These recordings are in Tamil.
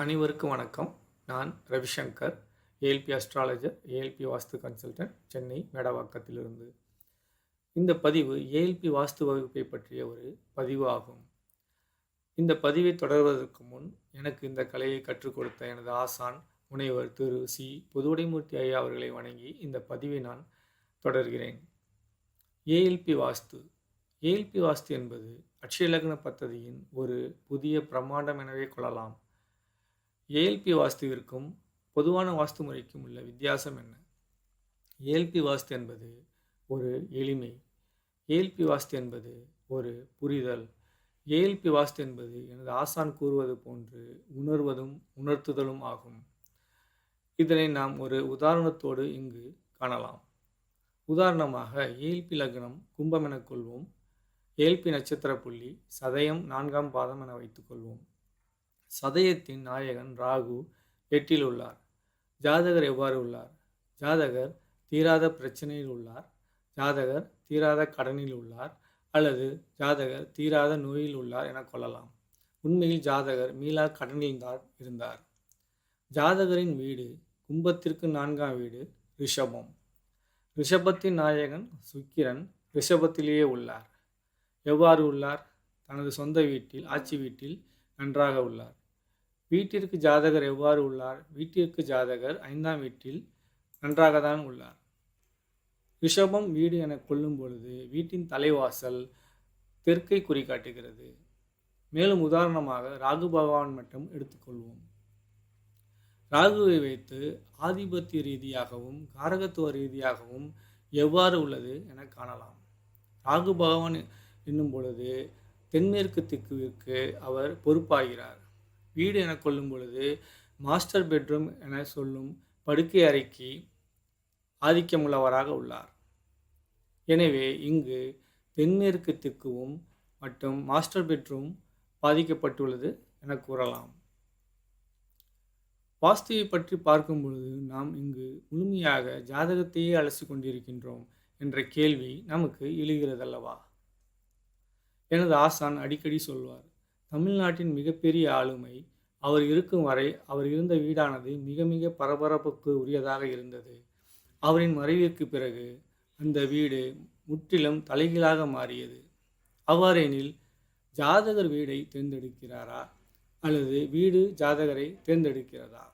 அனைவருக்கும் வணக்கம். நான் Ravishankar ALP astrologer ALP Vastu consultant Chennai மேடவாக்கத்திலிருந்து இந்த பதிவு ஏஎல்பி வாஸ்து வகுப்பை பற்றிய ஒரு பதிவு ஆகும். இந்த பதிவை தொடர்வதற்கு முன் எனக்கு இந்த கலையை கற்றுக் கொடுத்த எனது ஆசான் முனைவர் திரு சி. புதுவுடைமூர்த்தி ஐயா அவர்களை வணங்கி இந்த பதிவை நான் தொடர்கிறேன். ஏஎல்பி வாஸ்து. ஏஎல்பி வாஸ்து என்பது அட்சயலக்ன பத்ததியின் ஒரு புதிய பிரமாண்டம் எனவே கொள்ளலாம். ஏஎல்பி வாஸ்துவிற்கும் பொதுவான வாஸ்து முறைக்கும் உள்ள வித்தியாசம் என்ன? ஏஎல்பி வாஸ்து என்பது ஒரு எளிமை. ஏஎல்பி வாஸ்து என்பது ஒரு புரிதல். ஏஎல்பி வாஸ்து என்பது எனது ஆசான் கூறுவது போன்று உணர்வதும் உணர்த்துதலும் ஆகும். இதனை நாம் ஒரு உதாரணத்தோடு இங்கு காணலாம். உதாரணமாக ஏஎல்பி லக்னம் கும்பம் என கொள்வோம். ஏஎல்பி நட்சத்திர புள்ளி சதயம் நான்காம் பாதம் என வைத்துக்கொள்வோம் சதயத்தின் நாயகன் ராகு எட்டில் உள்ளார். ஜாதகர் எவ்வாறு உள்ளார்? ஜாதகர் தீராத பிரச்சனையில் உள்ளார். ஜாதகர் தீராத கடனில் உள்ளார் அல்லது ஜாதகர் தீராத நோயில் உள்ளார் என கொள்ளலாம். உண்மையில் ஜாதகர் மீளா கடனில் தான் இருந்தார். ஜாதகரின் வீடு கும்பத்திற்கு நான்காம் வீடு ரிஷபம். ரிஷபத்தின் நாயகன் சுக்கிரன் ரிஷபத்திலேயே உள்ளார். எவ்வாறு உள்ளார்? தனது சொந்த வீட்டில் ஆட்சி வீட்டில் நன்றாக உள்ளார். வீட்டிற்கு ஜாதகர் எவ்வாறு உள்ளார்? வீட்டிற்கு ஜாதகர் ஐந்தாம் வீட்டில் நன்றாக தான் உள்ளார். ரிஷபம் வீடு என கொள்ளும் பொழுது வீட்டின் தலைவாசல் தெற்கை குறிகாட்டுகிறது. மேலும் உதாரணமாக ராகு பகவான் மட்டும் எடுத்துக்கொள்வோம் ராகுவை வைத்து ஆதிபத்திய ரீதியாகவும் காரகத்துவ ரீதியாகவும் எவ்வாறு உள்ளது என காணலாம். ராகு பகவான் என்னும் பொழுது தென்மேற்கு திக்குவிற்கு அவர் பொறுப்பாகிறார். வீடு என கொள்ளும் பொழுது மாஸ்டர் பெட்ரூம் என சொல்லும் படுக்கை அறைக்கு ஆதிக்கமுள்ளவராக உள்ளார். எனவே இங்கு தென்மேற்கு திக்குவும் மற்றும் மாஸ்டர் பெட்ரூம் பாதிக்கப்பட்டுள்ளது என கூறலாம். வாஸ்துவை பற்றி பார்க்கும் பொழுது நாம் இங்கு முழுமையாக ஜாதகத்தையே அலசி கொண்டிருக்கின்றோம் என்ற கேள்வி நமக்கு எழுகிறதல்லவா? எனது ஆசான் அடிக்கடி சொல்வார் தமிழ்நாட்டின் மிகப்பெரிய ஆளுமை அவர் இருக்கும் வரை அவர் இருந்த வீடானது மிக மிக பரபரப்புக்கு உரியதாக இருந்தது. அவரின் மறைவிற்கு பிறகு அந்த வீடு முற்றிலும் தலைகீழாக மாறியது. அவ்வாறெனில் ஜாதகர் வீடை தேர்ந்தெடுக்கிறாரா அல்லது வீடு ஜாதகரை தேர்ந்தெடுக்கிறதா?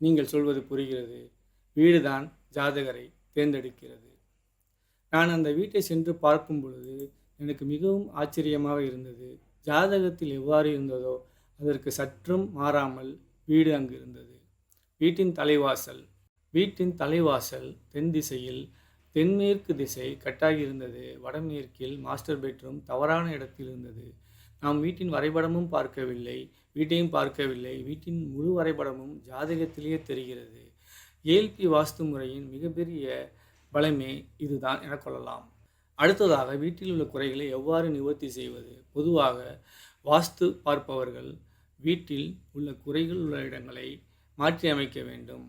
நீங்கள் சொல்வது புரிகிறது. வீடுதான் ஜாதகரை தேர்ந்தெடுக்கிறது. நான் அந்த வீட்டை சென்று பார்க்கும் பொழுது எனக்கு மிகவும் ஆச்சரியமாக இருந்தது. ஜாதகத்தில் எவ்வாறு இருந்ததோ அதற்கு சற்றும் மாறாமல் வீடு அங்கு இருந்தது. வீட்டின் தலைவாசல் வீட்டின் தலைவாசல் தென் திசையில் தென்மேற்கு திசை கட்டாகி இருந்தது. வடமேற்கில் மாஸ்டர் பெட்ரூம் தவறான இடத்தில் இருந்தது. நாம் வீட்டின் வரைபடமும் பார்க்கவில்லை வீட்டையும் பார்க்கவில்லை. வீட்டின் முழு வரைபடமும் ஜாதகத்திலேயே தெரிகிறது. ஏல்பி வாஸ்து முறையின் மிகப்பெரிய பலமே இதுதான் என கொள்ளலாம். அடுத்ததாக வீட்டில் உள்ள குறைகளை எவ்வாறு நிவர்த்தி செய்வது? பொதுவாக வாஸ்து பார்ப்பவர்கள் வீட்டில் உள்ள குறைகள் உள்ள இடங்களை மாற்றி அமைக்க வேண்டும்.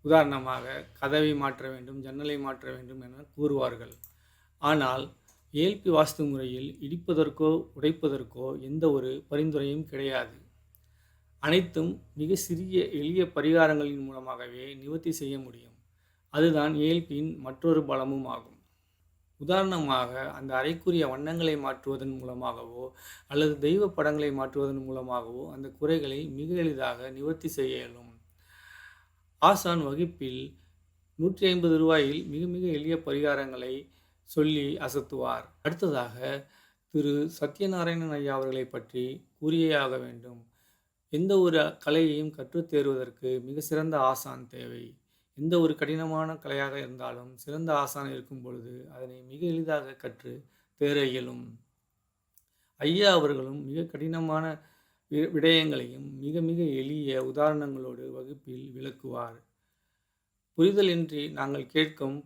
உதாரணமாக கதவை மாற்ற வேண்டும் ஜன்னலை மாற்ற வேண்டும் என கூறுவார்கள். ஆனால் ஏல்பி வாஸ்து முறையில் இடிப்பதற்கோ உடைப்பதற்கோ எந்த ஒரு பரிந்துரையும் கிடையாது. அனைத்தும் மிக சிறிய எளிய பரிகாரங்களின் மூலமாகவே நிவர்த்தி செய்ய முடியும். அதுதான் ஏல்பியின் மற்றொரு பலமும் ஆகும். உதாரணமாக அந்த அறைக்குரிய வண்ணங்களை மாற்றுவதன் மூலமாகவோ அல்லது தெய்வ படங்களை மாற்றுவதன் மூலமாகவோ அந்த குறைகளை மிக எளிதாக நிவர்த்தி செய்ய இயலும். ஆசான் வகுப்பில் நூற்றி ஐம்பது ரூபாயில் மிக மிக எளிய பரிகாரங்களை சொல்லி அசத்துவார். அடுத்ததாக திரு. சத்யநாராயணன் ஐயா அவர்களை பற்றி கூறியே ஆக வேண்டும். எந்த ஒரு கலையையும் கற்றுத் தேர்வதற்கு மிக சிறந்த ஆசான் தேவை. எந்த ஒரு கடினமான கலையாக இருந்தாலும் சிறந்த ஆசான் இருக்கும் பொழுது அதனை மிக எளிதாக கற்று தேர இயலும் ஐயா அவர்களும் மிக கடினமான விடயங்களையும் மிக மிக எளிய உதாரணங்களோடு வகுப்பில் விளக்குவார். புரிதலின்றி நாங்கள் கேட்கும்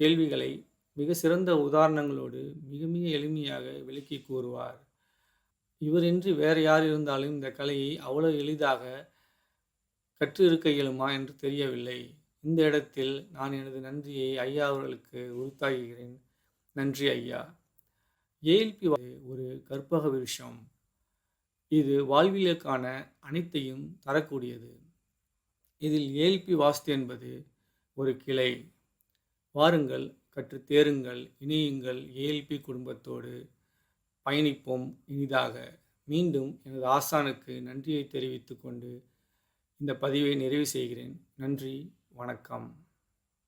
கேள்விகளை மிக சிறந்த உதாரணங்களோடு மிக மிக எளிமையாக விளக்கி கூறுவார். இவரின்றி வேறு யார் இருந்தாலும் இந்த கலையை அவ்வளோ எளிதாக கற்று இருக்க இயலுமா என்று தெரியவில்லை. இந்த இடத்தில் நான் எனது நன்றியை ஐயா அவர்களுக்கு உறுத்தாகிறேன் நன்றி ஐயா. ஏஎல்பி ஒரு கற்பக விருஷம். இது வாழ்வியலுக்கான அனைத்தையும் தரக்கூடியது. இதில் ஏல்பி வாஸ்து என்பது ஒரு கிளை. வாருங்கள் கற்று தேருங்கள் இணையுங்கள் ஏஎல்பி குடும்பத்தோடு பயணிப்போம் இனிதாக. மீண்டும் எனது ஆசானுக்கு நன்றியை தெரிவித்து கொண்டு இந்த பதிவை நிறைவு செய்கிறேன். நன்றி. வணக்கம்.